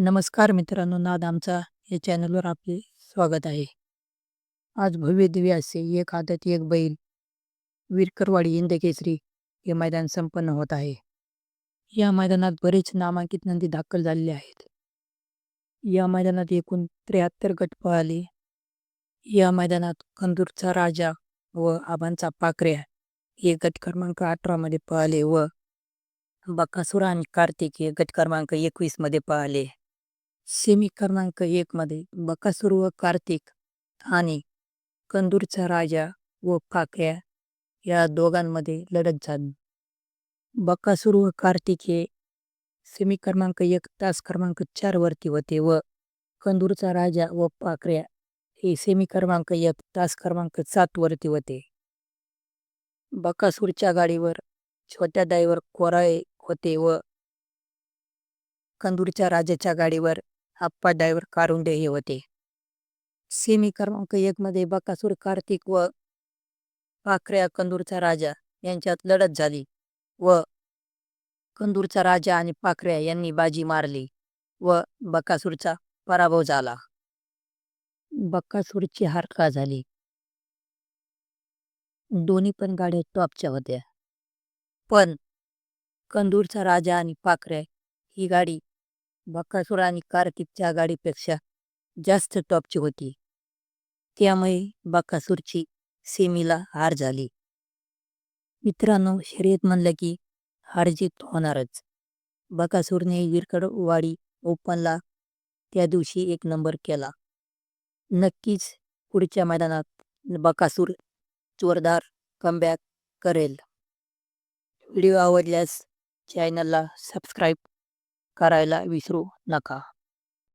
नमस्कार मित्रांनो नाद आमचा या चॅनलवर आपले स्वागत आहे. आज भव्य दिव्य असे एक आदत एक बैल विरकरवाडी इंदकेसरी हे मैदान संपन्न होत आहे. या मैदानात बरेच नामांकित नंदी दाखल झालेले आहेत. या मैदानात एकूण त्र्याहत्तर गट पळाले. या मैदानात कंदूरचा राजा व आबांचा पाकऱ्या हे गट क्रमांक अठरा मध्ये पळाले व बकासुरा आणि कार्तिक हे गट क्रमांक एकवीसमध्ये पळाले. सेमी क्रमांक एक मध्ये बकासूर व कार्तिक आणि कंदूरचा राजा व काकड्या या दोघांमध्ये लढत झाली. बकासूर व कार्तिक हे सेमी क्रमांक एक तास क्रमांक चार वरती होते व कंदूरचा राजा व पाकऱ्या हे सेमी क्रमांक एक तास क्रमांक सात वरती होते. बकासूरच्या गाडीवर छोट्या दाईवर कोराळे होते व कंदूरच्या राजाच्या गाडीवर आप्पा डायव्हर कारुंडे हे होते. सेमी क्रमांक एक मध्ये बकासूर कार्तिक व पाखऱ्या कंदूरचा राजा यांच्यात लढत झाली व कंदूरचा राजा आणि पाखऱ्या यांनी बाजी मारली व बकासूरचा पराभव झाला. बकासूरची हार का झाली? दोन्ही पण गाड्या टॉपच्या होत्या. पण कंदूरचा राजा आणि पाखऱ्या ही गाडी बकासूर आणि कार्तिकच्या गाडीपेक्षा जास्त टॉपची होती. त्यामुळे बकासूरची सेमीला हार झाली. मित्रांनो शर्यत म्हणलं की हारजीत होणारच. बकासूरने विरकडवाडी ओपनला त्या दिवशी एक नंबर केला. नक्कीच पुढच्या मैदानात बकासूर जोरदार कमबॅक करेल. व्हिडिओ आवडल्यास चॅनलला सबस्क्राईब करायला विसरू नका.